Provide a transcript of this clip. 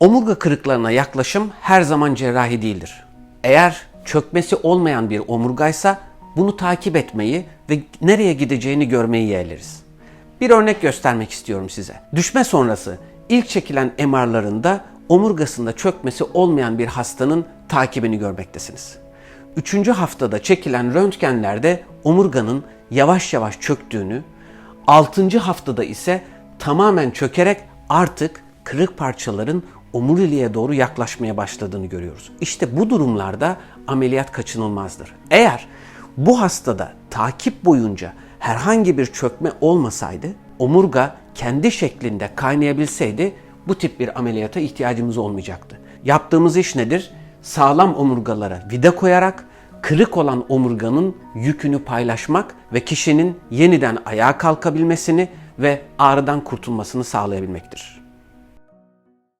Omurga kırıklarına yaklaşım her zaman cerrahi değildir. Eğer çökmesi olmayan bir omurgaysa bunu takip etmeyi ve nereye gideceğini görmeyi yeğleriz. Bir örnek göstermek istiyorum size. Düşme sonrası ilk çekilen MR'larında omurgasında çökmesi olmayan bir hastanın takibini görmektesiniz. Üçüncü haftada çekilen röntgenlerde omurganın yavaş yavaş çöktüğünü, altıncı haftada ise tamamen çökerek artık kırık parçaların omuriliğe doğru yaklaşmaya başladığını görüyoruz. İşte bu durumlarda ameliyat kaçınılmazdır. Eğer bu hastada takip boyunca herhangi bir çökme olmasaydı, omurga kendi şeklinde kaynayabilseydi bu tip bir ameliyata ihtiyacımız olmayacaktı. Yaptığımız iş nedir? Sağlam omurgalara vida koyarak kırık olan omurganın yükünü paylaşmak ve kişinin yeniden ayağa kalkabilmesini ve ağrıdan kurtulmasını sağlayabilmektir.